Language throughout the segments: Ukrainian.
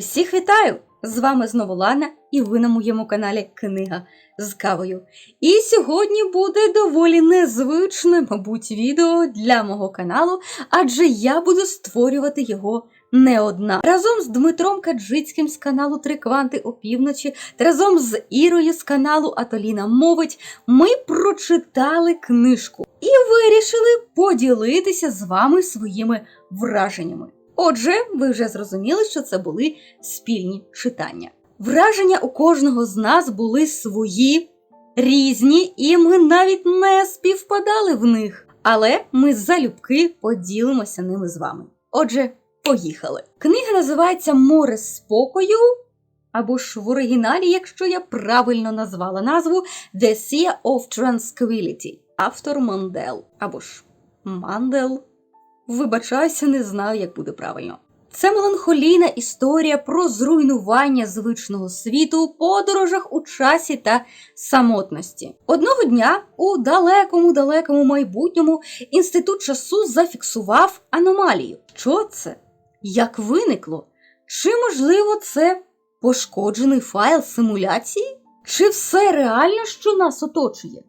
Усіх вітаю! З вами знову Лана, і ви на моєму каналі Книга з кавою. І сьогодні буде доволі незвичне, мабуть, відео для мого каналу, адже я буду створювати його не одна. Разом з Дмитром Каджицьким з каналу Три Кванти опівночі та разом з Ірою з каналу Атоліна Мовить ми прочитали книжку і вирішили поділитися з вами своїми враженнями. Отже, ви вже зрозуміли, що це були спільні читання. Враження у кожного з нас були свої, різні, і ми навіть не співпадали в них. Але ми залюбки поділимося ними з вами. Отже, поїхали. Книга називається Море спокою. Або ж в оригіналі, якщо я правильно назвала назву The Sea of Tranquility. Автор Мандел. Або ж Мандел. Вибачаюся, не знаю, як буде правильно. Це меланхолійна історія про зруйнування звичного світу, подорожах у часі та самотності. Одного дня у далекому далекому майбутньому інститут часу зафіксував аномалію. Що це? Як виникло? Чи можливо це пошкоджений файл симуляції? Чи все реально, що нас оточує?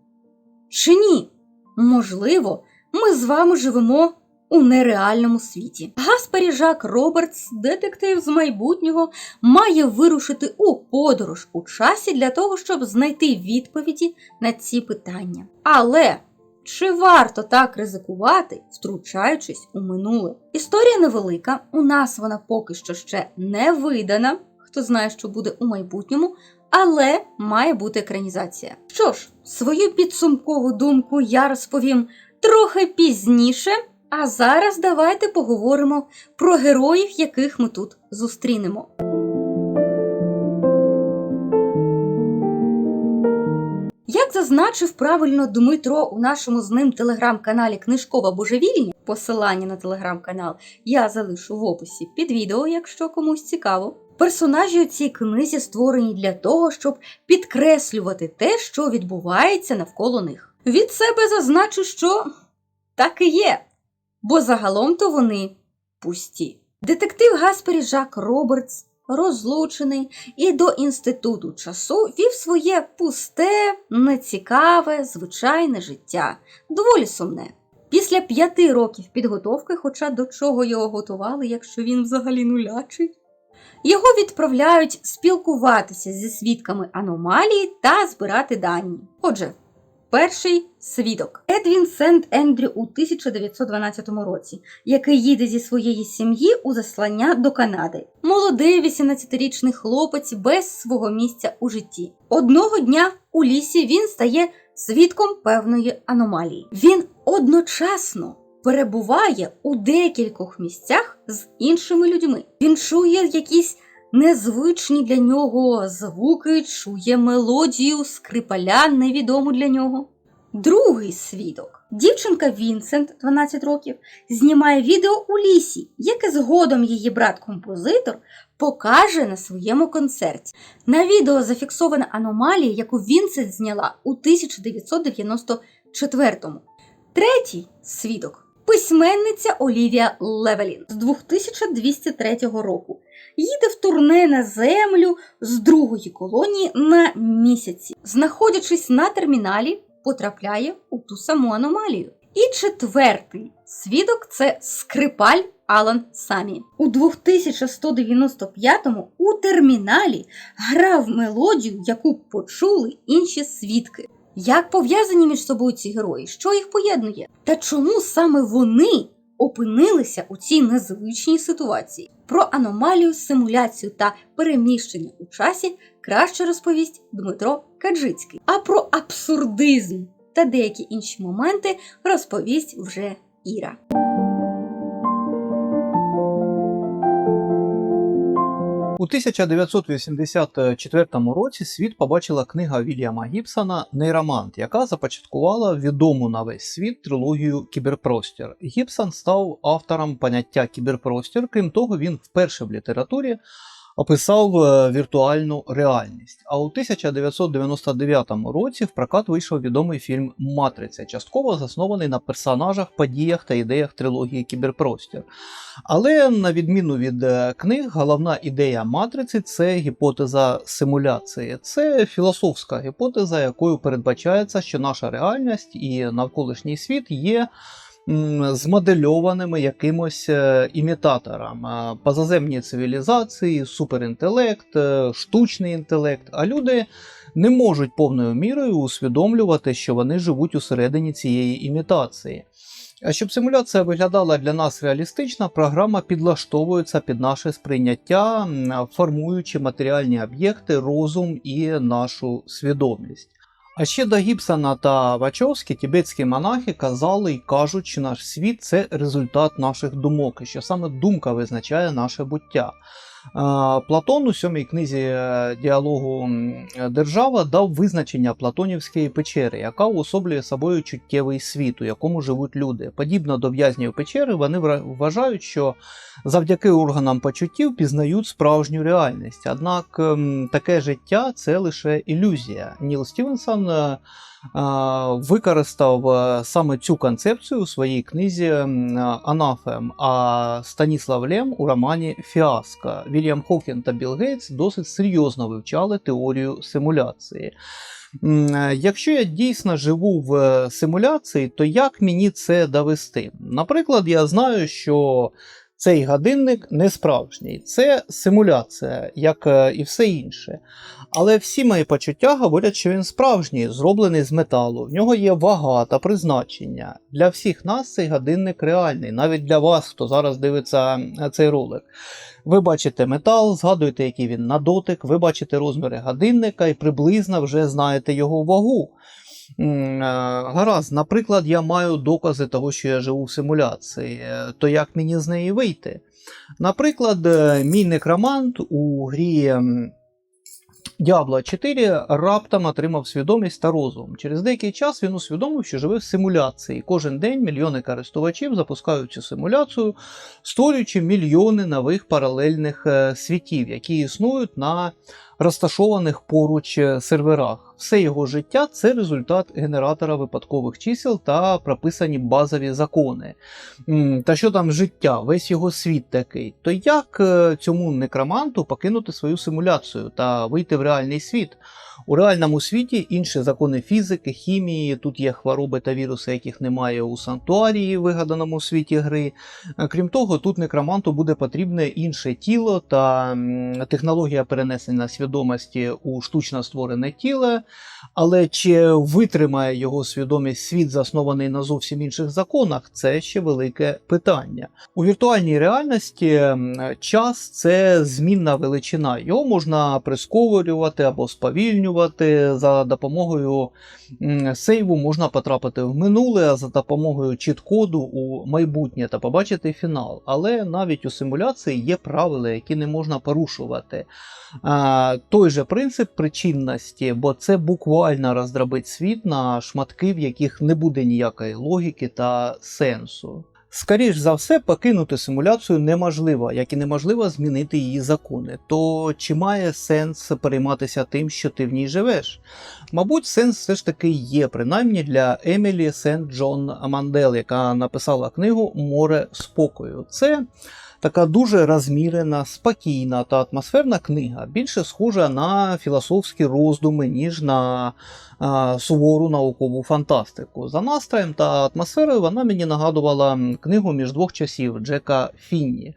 Чи ні? Можливо, ми з вами живемо у нереальному світі. Гаспарі Жак Робертс, детектив з майбутнього, має вирушити у подорож у часі для того, щоб знайти відповіді на ці питання. Але чи варто так ризикувати, втручаючись у минуле? Історія невелика, у нас вона поки що ще не видана. Хто знає, що буде у майбутньому, але має бути екранізація. Що ж, свою підсумкову думку я розповім трохи пізніше. А зараз давайте поговоримо про героїв, яких ми тут зустрінемо. Як зазначив правильно Дмитро у нашому з ним телеграм-каналі Книжкова Божевільня, посилання на телеграм-канал я залишу в описі під відео, якщо комусь цікаво. Персонажі у цій книзі створені для того, щоб підкреслювати те, що відбувається навколо них. Від себе зазначу, що так і є бо загалом то вони пусті. Детектив Гаспері Жак Робертс, розлучений і до інституту часу вів своє пусте, нецікаве, звичайне життя, доволі сумне. Після п'яти років підготовки, хоча до чого його готували, якщо він взагалі нулячий, його відправляють спілкуватися зі свідками аномалії та збирати дані. Отже, Перший свідок Едвін Сент Ендрю у 1912 році, який їде зі своєї сім'ї у заслання до Канади. Молодий 18-річний хлопець без свого місця у житті. Одного дня у лісі він стає свідком певної аномалії. Він одночасно перебуває у декількох місцях з іншими людьми. Він чує якісь незвичні для нього звуки, чує мелодію, скрипаля невідому для нього. Другий свідок. Дівчинка Вінсент, 12 років, знімає відео у лісі, яке згодом її брат-композитор покаже на своєму концерті. На відео зафіксована аномалія, яку Вінсент зняла у 1994-му. Третій свідок письменниця Олівія Левелін з 2203 року їде в турне на землю з другої колонії на місяці, знаходячись на терміналі, потрапляє у ту саму аномалію. І четвертий свідок це скрипаль Алан Самі. У 2195-му у терміналі грав мелодію, яку почули інші свідки. Як пов'язані між собою ці герої? Що їх поєднує? Та чому саме вони опинилися у цій незвичній ситуації? Про аномалію, симуляцію та переміщення у часі краще розповість Дмитро Каджицький. А про абсурдизм та деякі інші моменти розповість вже Іра. У 1984 році світ побачила книга Вільяма Гібсона Нейромант, яка започаткувала відому на весь світ трилогію Кіберпростір. Гібсон став автором поняття кіберпростір. Крім того, він вперше в літературі описав е, віртуальну реальність. А у 1999 році в прокат вийшов відомий фільм Матриця, частково заснований на персонажах, подіях та ідеях трилогії Кіберпростір. Але на відміну від е, книг, головна ідея матриці це гіпотеза симуляції. Це філософська гіпотеза, якою передбачається, що наша реальність і навколишній світ є змодельованими якимось е, імітатором. Позаземні цивілізації, суперінтелект, е, штучний інтелект, а люди не можуть повною мірою усвідомлювати, що вони живуть усередині цієї імітації. А щоб симуляція виглядала для нас реалістично, програма підлаштовується під наше сприйняття, формуючи матеріальні об'єкти, розум і нашу свідомість. А ще до Гібсона та Вачовські тібетські монахи казали і кажуть, що наш світ це результат наших думок, і що саме думка визначає наше буття. Платон у сьомій книзі е, діалогу Держава дав визначення Платонівської печери, яка уособлює собою чуттєвий світ, у якому живуть люди. Подібно до в'язнів печери, вони вважають, що завдяки органам почуттів пізнають справжню реальність. Однак таке життя це лише ілюзія. Ніл Стівенсон е, використав е, саме цю концепцію у своїй книзі м, Анафем, а Станіслав Лем у романі Фіаско. Вільям Хокін та Білл Гейтс досить серйозно вивчали теорію симуляції. Е, Якщо я дійсно живу в е, симуляції, то як мені це довести? Наприклад, я знаю, що цей годинник не справжній, це симуляція, як е, і все інше. Але всі мої почуття говорять, що він справжній, зроблений з металу. В нього є вага та призначення. Для всіх нас цей годинник реальний, навіть для вас, хто зараз дивиться е, цей ролик. Ви бачите метал, згадуєте, який він на дотик, ви бачите розміри годинника і приблизно вже знаєте його вагу. Е, Гаразд, наприклад, я маю докази того, що я живу в симуляції, Е, то як мені з неї вийти? Наприклад, е, мій некромант у грі Diablo 4 раптом отримав свідомість та розум. Через деякий час він усвідомив, що живе в симуляції. Кожен день мільйони користувачів запускають цю симуляцію, створюючи мільйони нових паралельних світів, які існують на розташованих поруч е, серверах. Все його життя це результат генератора випадкових чисел та прописані базові закони. Та що там життя, весь його світ такий. То як е, цьому некроманту покинути свою симуляцію та вийти в реальний світ? У реальному світі інші закони фізики, хімії, тут є хвороби та віруси, яких немає у санктуарії, вигаданому світі гри. Е, Крім того, тут некроманту буде потрібне інше тіло та технологія перенесення свідомості у штучно створене тіло. Але чи витримає його свідомість світ, заснований на зовсім інших законах, це ще велике питання. У віртуальній реальності час це змінна величина. Його можна прискорювати або сповільнювати. За допомогою сейву можна потрапити в минуле, а за допомогою чіт-коду у майбутнє та побачити фінал. Але навіть у симуляції є правила, які не можна порушувати. Той же принцип причинності, бо це буквально роздробить світ на шматки, в яких не буде ніякої логіки та сенсу. Скоріш за все, покинути симуляцію неможливо, як і неможливо змінити її закони. То чи має сенс перейматися тим, що ти в ній живеш? Мабуть, сенс все ж таки є, принаймні для Емілі Сент Джон Мандел, яка написала книгу Море спокою. Це така дуже розмірена, спокійна та атмосферна книга, більше схожа на філософські роздуми, ніж на а, сувору наукову фантастику. За настроєм та атмосферою вона мені нагадувала книгу між двох часів Джека Фінні.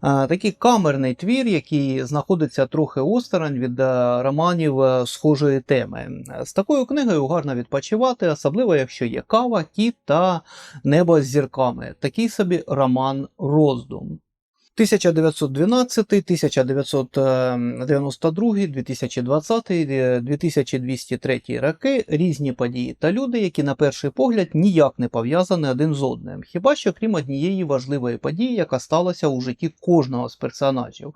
А, такий камерний твір, який знаходиться трохи осторонь від е, романів е, схожої теми. З такою книгою гарно відпочивати, особливо якщо є кава, кіт та небо з зірками. Такий собі роман роздум. 1912, 1992, 2020, 2203 роки різні події та люди, які на перший погляд ніяк не пов'язані один з одним, хіба що крім однієї важливої події, яка сталася у житті кожного з персонажів.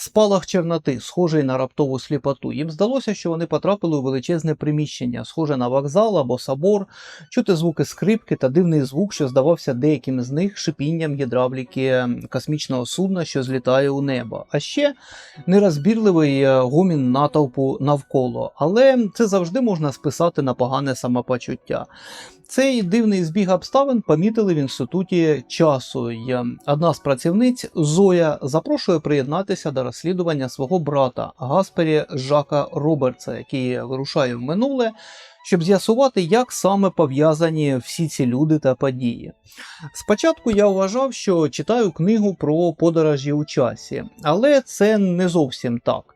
Спалах черноти, схожий на раптову сліпоту. Їм здалося, що вони потрапили у величезне приміщення, схоже на вокзал або собор, чути звуки скрипки та дивний звук, що здавався деяким з них шипінням гідравліки космічного судна, що злітає у небо. А ще нерозбірливий е, гомін натовпу навколо. Але це завжди можна списати на погане самопочуття. Цей дивний збіг обставин помітили в інституті часу. Одна з працівниць Зоя запрошує приєднатися до розслідування свого брата Гаспері Жака Робертса, який вирушає в минуле, щоб з'ясувати, як саме пов'язані всі ці люди та події. Спочатку я вважав, що читаю книгу про подорожі у часі, але це не зовсім так.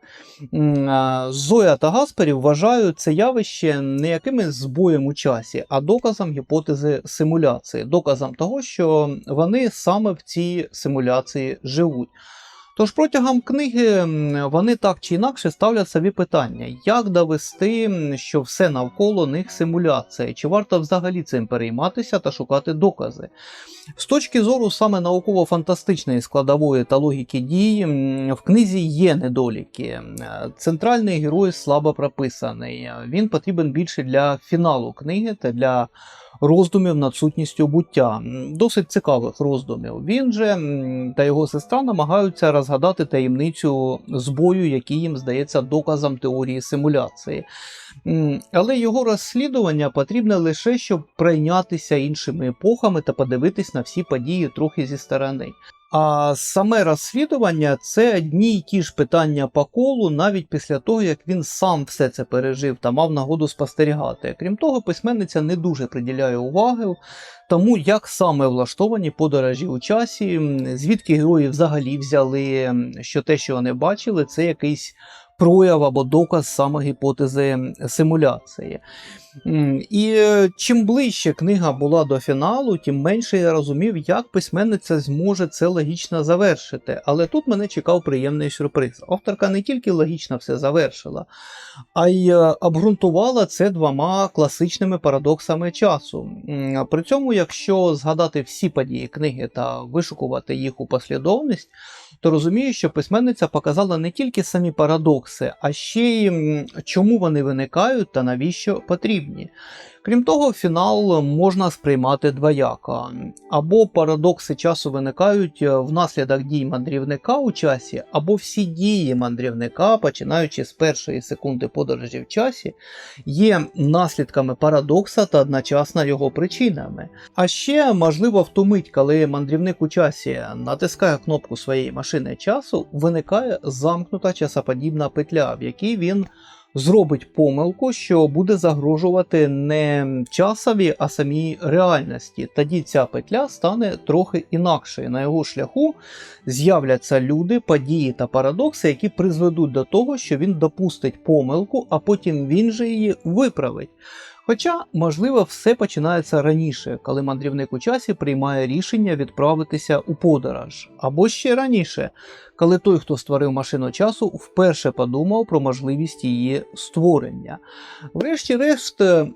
Зоя та Гаспері вважають це явище не якимось збоєм у часі, а доказом гіпотези симуляції, доказом того, що вони саме в цій симуляції живуть. Тож протягом книги вони так чи інакше ставлять собі питання, як довести, що все навколо них симуляція, чи варто взагалі цим перейматися та шукати докази. З точки зору саме науково-фантастичної складової та логіки дій, в книзі є недоліки. Центральний герой слабо прописаний. Він потрібен більше для фіналу книги та для роздумів над сутністю буття. Досить цікавих роздумів. Він же та його сестра намагаються розгадати таємницю збою, який їм здається доказом теорії симуляції. Але його розслідування потрібне лише, щоб прийнятися іншими епохами та подивитись на всі події трохи зі сторони. А саме розслідування це одні й ті ж питання по колу, навіть після того, як він сам все це пережив та мав нагоду спостерігати. Крім того, письменниця не дуже приділяє уваги тому, як саме влаштовані подорожі у часі, звідки герої взагалі взяли, що те, що вони бачили, це якийсь прояв або доказ саме гіпотези симуляції. І е, чим ближче книга була до фіналу, тим менше я розумів, як письменниця зможе це логічно завершити. Але тут мене чекав приємний сюрприз. Авторка не тільки логічно все завершила, а й е, обґрунтувала це двома класичними парадоксами часу. При цьому, якщо згадати всі події книги та вишукувати їх у послідовність, то розумію, що письменниця показала не тільки самі парадокси, а ще й чому вони виникають та навіщо потрібні. Крім того, фінал можна сприймати двояко. Або парадокси часу виникають е, внаслідок дій мандрівника у часі, або всі дії мандрівника, починаючи з першої секунди подорожі в часі, є наслідками парадокса та одночасно його причинами. А ще можливо в ту мить, коли мандрівник у часі натискає кнопку своєї машини часу, виникає замкнута часоподібна петля, в якій він зробить помилку, що буде загрожувати не часові, а самій реальності. Тоді ця петля стане трохи інакшою. На його шляху з'являться люди, події та парадокси, які призведуть до того, що він допустить помилку, а потім він же її виправить. Хоча, можливо, все починається раніше, коли мандрівник у часі приймає рішення відправитися у подорож, або ще раніше, коли той, хто створив машину часу, вперше подумав про можливість її створення. Врешті-решт, е,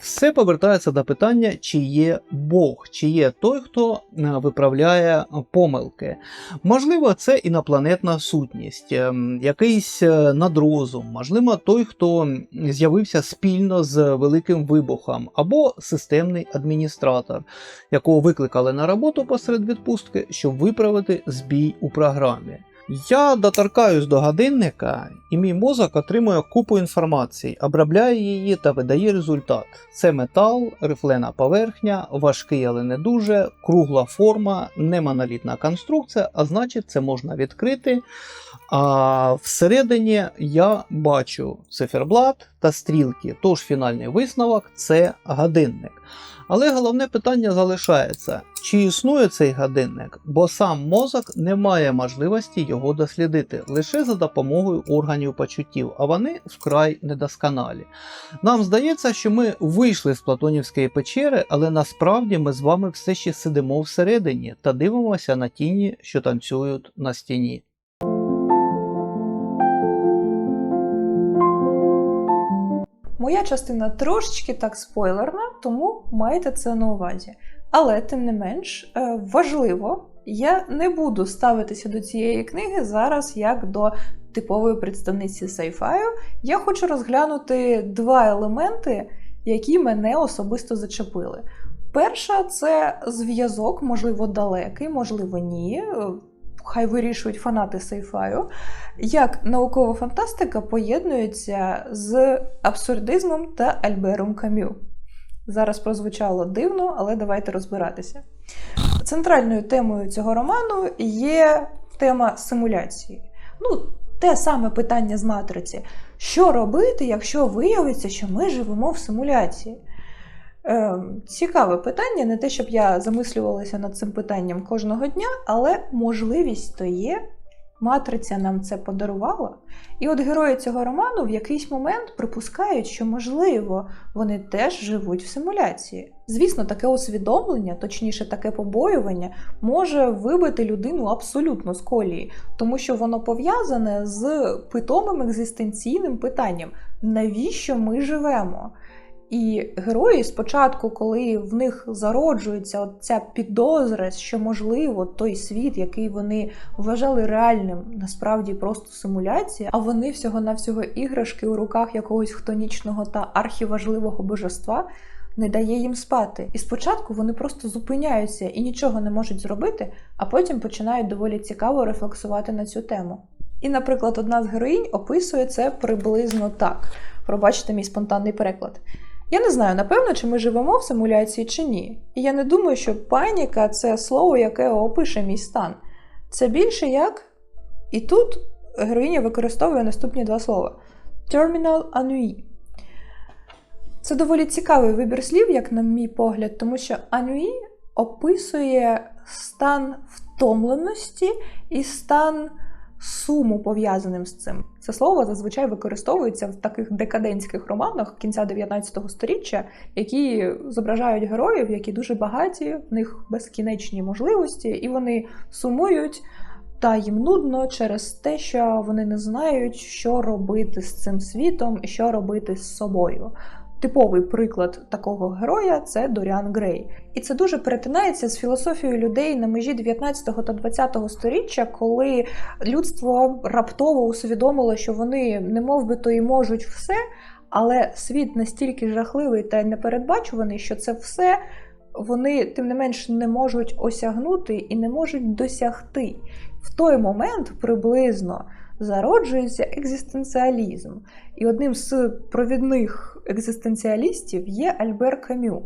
все повертається до питання, чи є Бог, чи є той, хто е, виправляє помилки. Можливо, це інопланетна сутність, е, якийсь е, надрозум, можливо, той, хто з'явився спільно з великим вибухом, або системний адміністратор, якого викликали на роботу посеред відпустки, щоб виправити збій у програмі. Я доторкаюсь до годинника, і мій мозок отримує купу інформації, обробляє її та видає результат. Це метал, рифлена поверхня, важкий, але не дуже, кругла форма, не монолітна конструкція, а значить, це можна відкрити. А всередині я бачу циферблат та стрілки, тож фінальний висновок це годинник. Але головне питання залишається: чи існує цей годинник, бо сам мозок не має можливості його дослідити лише за допомогою органів почуттів, а вони вкрай недосконалі. Нам здається, що ми вийшли з Платонівської печери, але насправді ми з вами все ще сидимо всередині та дивимося на тіні, що танцюють на стіні. Моя частина трошечки так спойлерна, тому майте це на увазі. Але тим не менш е, важливо, я не буду ставитися до цієї книги зараз як до типової представниці сайфаю. Я хочу розглянути два елементи, які мене особисто зачепили. Перша це зв'язок, можливо, далекий, можливо, ні. Хай вирішують фанати сайфаю, як наукова фантастика поєднується з абсурдизмом та Альбером Камю. Зараз прозвучало дивно, але давайте розбиратися. Центральною темою цього роману є тема симуляції. Ну, те саме питання з матриці. Що робити, якщо виявиться, що ми живемо в симуляції? Ем, цікаве питання, не те, щоб я замислювалася над цим питанням кожного дня, але можливість то є. Матриця нам це подарувала. І от герої цього роману в якийсь момент припускають, що, можливо, вони теж живуть в симуляції. Звісно, таке усвідомлення, точніше, таке побоювання, може вибити людину абсолютно з колії, тому що воно пов'язане з питомим екзистенційним питанням: навіщо ми живемо? І герої спочатку, коли в них зароджується ця підозра, що можливо той світ, який вони вважали реальним, насправді просто симуляція, а вони всього-навсього іграшки у руках якогось хтонічного та архіважливого божества, не дає їм спати. І спочатку вони просто зупиняються і нічого не можуть зробити, а потім починають доволі цікаво рефлексувати на цю тему. І, наприклад, одна з героїнь описує це приблизно так. Пробачте мій спонтанний переклад. Я не знаю, напевно, чи ми живемо в симуляції чи ні. І я не думаю, що паніка це слово, яке опише мій стан. Це більше як. І тут героїня використовує наступні два слова: terminal ennui. Це доволі цікавий вибір слів, як на мій погляд, тому що ennui описує стан втомленості і стан суму пов'язаним з цим. Це слово зазвичай використовується в таких декадентських романах кінця 19 століття, які зображають героїв, які дуже багаті, в них безкінечні можливості, і вони сумують. Та їм нудно через те, що вони не знають, що робити з цим світом і що робити з собою. Типовий приклад такого героя це Доріан Грей. І це дуже перетинається з філософією людей на межі 19 та 20 століття, коли людство раптово усвідомило, що вони не мов би то і можуть все, але світ настільки жахливий та непередбачуваний, що це все вони тим не менш не можуть осягнути і не можуть досягти. В той момент приблизно зароджується екзистенціалізм. І одним з провідних екзистенціалістів є Альбер Камю.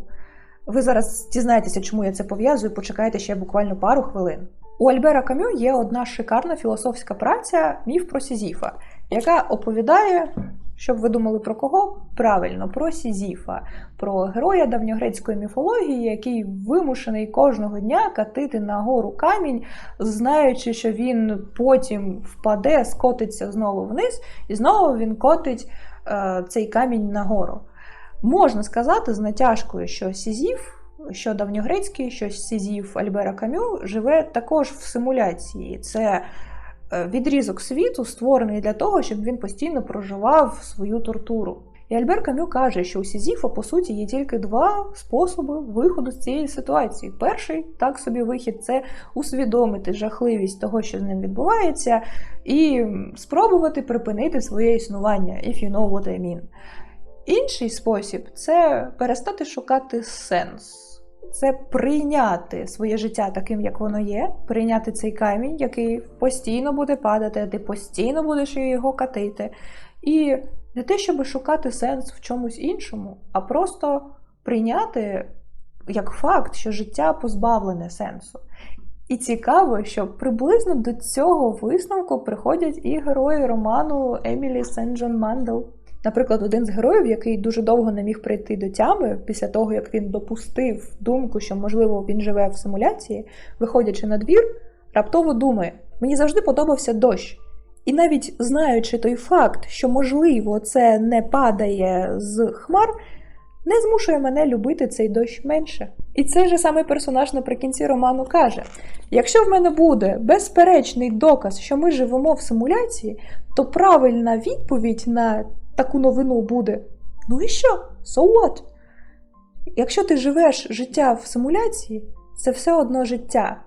Ви зараз дізнаєтеся, чому я це пов'язую, почекайте ще буквально пару хвилин. У Альбера Камю є одна шикарна філософська праця Міф про Сізіфа, яка оповідає, щоб ви думали про кого? Правильно, про Сізіфа, про героя давньогрецької міфології, який вимушений кожного дня катити на гору камінь, знаючи, що він потім впаде, скотиться знову вниз, і знову він котить е, цей камінь нагору. Можна сказати з натяжкою, що Сізіф, що давньогрецький, що Сізіф Альбера Камю живе також в симуляції. Це відрізок світу, створений для того, щоб він постійно проживав свою тортуру. І Альбер Камю каже, що у Сізіфа, по суті, є тільки два способи виходу з цієї ситуації. Перший так собі вихід це усвідомити жахливість того, що з ним відбувається, і спробувати припинити своє існування, if you know what I mean. Інший спосіб це перестати шукати сенс. Це прийняти своє життя таким, як воно є, прийняти цей камінь, який постійно буде падати, ти постійно будеш його катити. І не те, щоб шукати сенс в чомусь іншому, а просто прийняти як факт, що життя позбавлене сенсу. І цікаво, що приблизно до цього висновку приходять і герої роману Емілі Сен-Джон Мандел. Наприклад, один з героїв, який дуже довго не міг прийти до тями після того, як він допустив думку, що, можливо, він живе в симуляції, виходячи на двір, раптово думає: мені завжди подобався дощ. І навіть знаючи той факт, що, можливо, це не падає з хмар, не змушує мене любити цей дощ менше. І цей же самий персонаж наприкінці роману каже: якщо в мене буде безперечний доказ, що ми живемо в симуляції, то правильна відповідь на таку новину буде: ну і що? So what? Якщо ти живеш життя в симуляції, це все одно життя.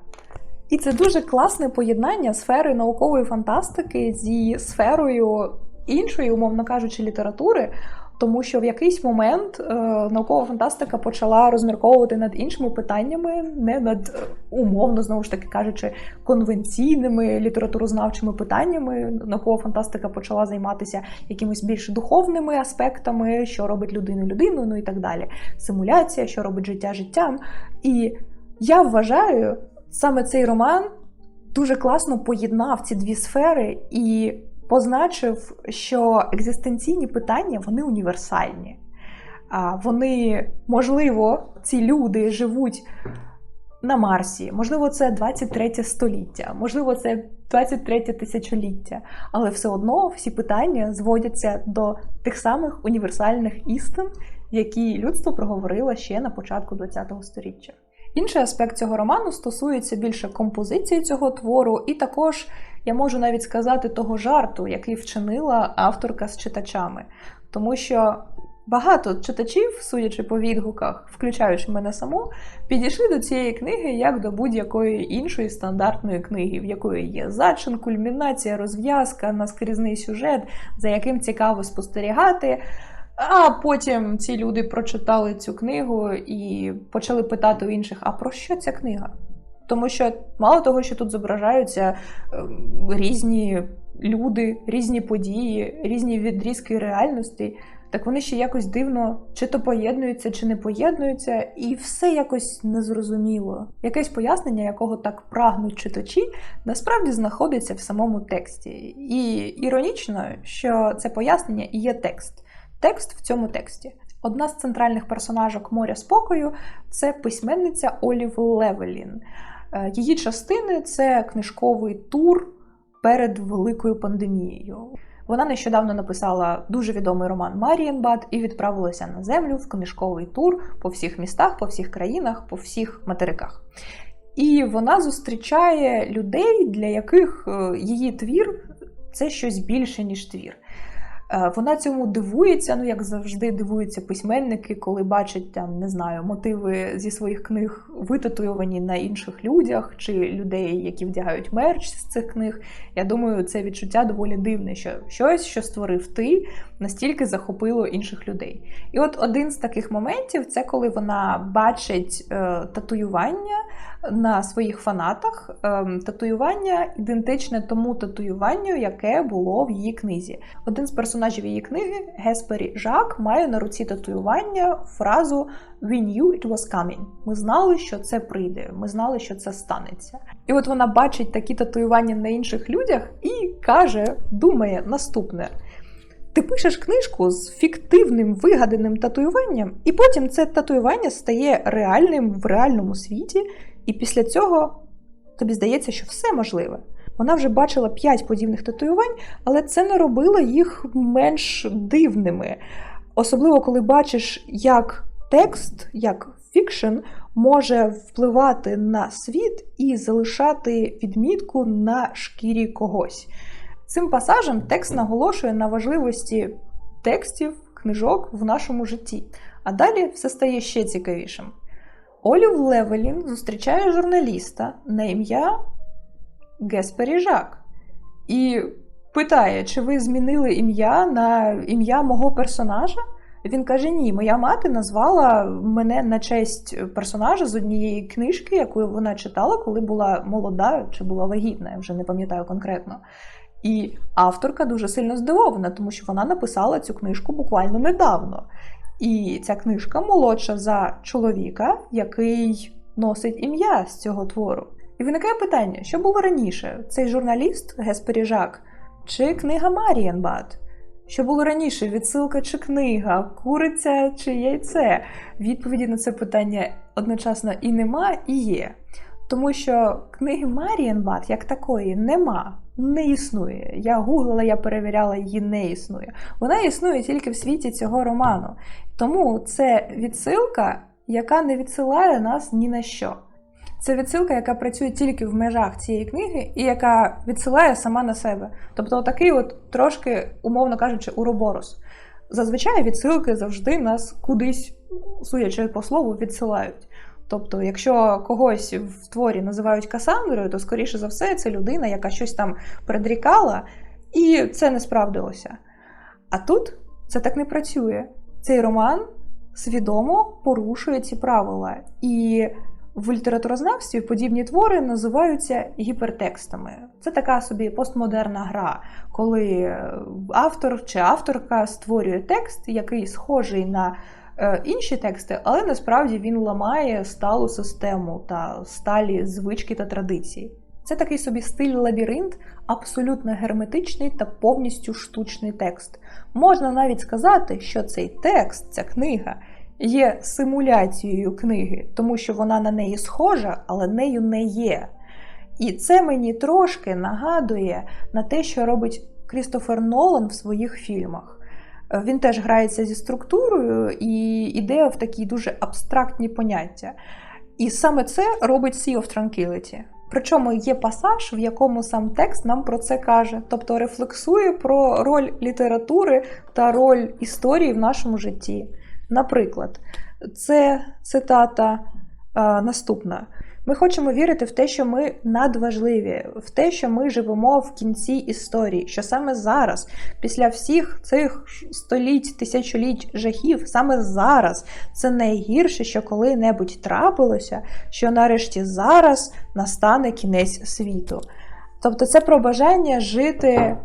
І це дуже класне поєднання сфери наукової фантастики зі сферою іншої, умовно кажучи, літератури. Тому що в якийсь момент е, наукова фантастика почала розмірковувати над іншими питаннями, не над е, умовно, знову ж таки кажучи, конвенційними літературознавчими питаннями. Наукова фантастика почала займатися якимись більш духовними аспектами, що робить людину людиною, ну і так далі. Симуляція, що робить життя життям. І я вважаю, саме цей роман дуже класно поєднав ці дві сфери і позначив, що екзистенційні питання вони універсальні. Вони, можливо, ці люди живуть на Марсі, можливо, це 23 століття, можливо, це 23 тисячоліття, але все одно всі питання зводяться до тих самих універсальних істин, які людство проговорило ще на початку ХХ століття. Інший аспект цього роману стосується більше композиції цього твору, і також я можу навіть сказати того жарту, який вчинила авторка з читачами. Тому що багато читачів, судячи по відгуках, включаючи мене саму, підійшли до цієї книги як до будь-якої іншої стандартної книги, в якої є зачин, кульмінація, розв'язка, наскрізний сюжет, за яким цікаво спостерігати. А потім ці люди прочитали цю книгу і почали питати у інших: а про що ця книга? Тому що мало того, що тут зображаються ем, різні люди, різні події, різні відрізки реальності, так вони ще якось дивно чи то поєднуються, чи не поєднуються, і все якось незрозуміло. Якесь пояснення, якого так прагнуть читачі, насправді знаходиться в самому тексті. І іронічно, що це пояснення і є текст. Текст в цьому тексті. Одна з центральних персонажок моря спокою це письменниця Олів Левелін. Е, Її частини це книжковий тур перед великою пандемією. Вона нещодавно написала дуже відомий роман Марієнбад і відправилася на землю в книжковий тур по всіх містах, по всіх країнах, по всіх материках. І вона зустрічає людей, для яких е, її твір це щось більше, ніж твір. Е, Вона цьому дивується, ну як завжди дивуються письменники, коли бачать там, не знаю, мотиви зі своїх книг витатуйовані на інших людях чи людей, які вдягають мерч з цих книг. Я думаю, це відчуття доволі дивне, що щось, що створив ти, настільки захопило інших людей. І от один з таких моментів це коли вона бачить е, татуювання на своїх фанатах, ем, татуювання ідентичне тому татуюванню, яке було в її книзі. Один з персонажів її книги, Геспері Жак, має на руці татуювання фразу We knew it was coming. Ми знали, що це прийде, ми знали, що це станеться. І от вона бачить такі татуювання на інших людях і каже, думає наступне. Ти пишеш книжку з фіктивним вигаданим татуюванням, і потім це татуювання стає реальним в реальному світі, і після цього тобі здається, що все можливе. Вона вже бачила п'ять подібних татуювань, але це не робило їх менш дивними. Особливо, коли бачиш, як текст, як фікшн може впливати на світ і залишати відмітку на шкірі когось. Цим пасажем текст наголошує на важливості текстів, книжок в нашому житті. А далі все стає ще цікавішим. Олів Левелін зустрічає журналіста на ім'я Геспері Жак і питає, чи ви змінили ім'я на ім'я мого персонажа? Він каже: Ні, моя мати назвала мене на честь персонажа з однієї книжки, яку вона читала, коли була молода чи була вагітна, я вже не пам'ятаю конкретно. І авторка дуже сильно здивована, тому що вона написала цю книжку буквально недавно. І ця книжка молодша за чоловіка, який носить ім'я з цього твору. І виникає питання: що було раніше? Цей журналіст Геспері Жак чи книга Марієнбад? Що було раніше? Відсилка чи книга, куриця чи яйце? Відповіді на це питання одночасно і нема, і є. Тому що книги Марієнбад як такої нема, не існує. Я гуглила, я перевіряла, її не існує. Вона існує тільки в світі цього роману. Тому це відсилка, яка не відсилає нас ні на що. Це відсилка, яка працює тільки в межах цієї книги, і яка відсилає сама на себе. Тобто, такий от трошки, умовно кажучи, уроборос. Зазвичай відсилки завжди нас кудись, судячи по слову, відсилають. Тобто, якщо когось в творі називають Касандрою, то скоріше за все це людина, яка щось там предрікала, і це не справдилося. А тут це так не працює. Цей роман свідомо порушує ці правила. І в літературознавстві подібні твори називаються гіпертекстами. Це така собі постмодерна гра, коли е, автор чи авторка створює текст, який схожий на е, інші тексти, але насправді він ламає сталу систему та сталі звички та традиції. Це такий собі стиль лабіринт, абсолютно герметичний та повністю штучний текст. Можна навіть сказати, що цей текст, ця книга, є симуляцією книги, тому що вона на неї схожа, але нею не є. І це мені трошки нагадує на те, що робить Крістофер Нолан в своїх фільмах. Е, Він теж грається зі структурою і йде в такі дуже абстрактні поняття. І саме це робить Sea of Tranquility. Причому є пасаж, в якому сам текст нам про це каже, тобто рефлексує про роль літератури та роль історії в нашому житті. Наприклад, це цитата наступна. Ми хочемо вірити в те, що ми надважливі, в те, що ми живемо в кінці історії, що саме зараз, після всіх цих століть, тисячоліть жахів, саме зараз це найгірше, що коли-небудь трапилося, що нарешті зараз настане кінець світу. Тобто це про бажання жити,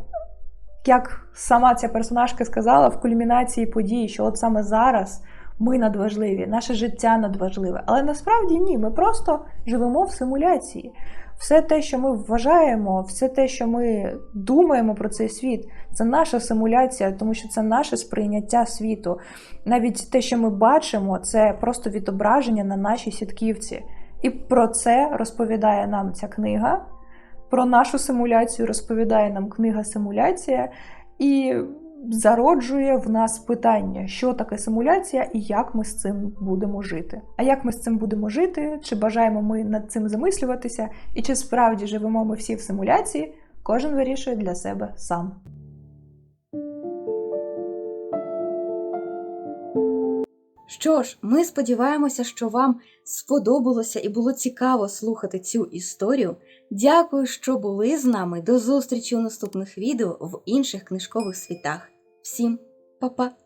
як сама ця персонажка сказала, в кульмінації подій, що от саме зараз ми надважливі, наше життя надважливе. Але насправді ні, ми просто живемо в симуляції. Все те, що ми вважаємо, все те, що ми думаємо про цей світ, це наша симуляція, тому що це наше сприйняття світу. Навіть те, що ми бачимо, це просто відображення на нашій сітківці. І про це розповідає нам ця книга. Про нашу симуляцію розповідає нам книга Симуляція і зароджує в нас питання, що таке симуляція і як ми з цим будемо жити. А як ми з цим будемо жити, чи бажаємо ми над цим замислюватися, і чи справді живемо ми всі в симуляції, кожен вирішує для себе сам. Що ж, ми сподіваємося, що вам сподобалося і було цікаво слухати цю історію. Дякую, що були з нами. До зустрічі у наступних відео в інших книжкових світах. Всім па-па!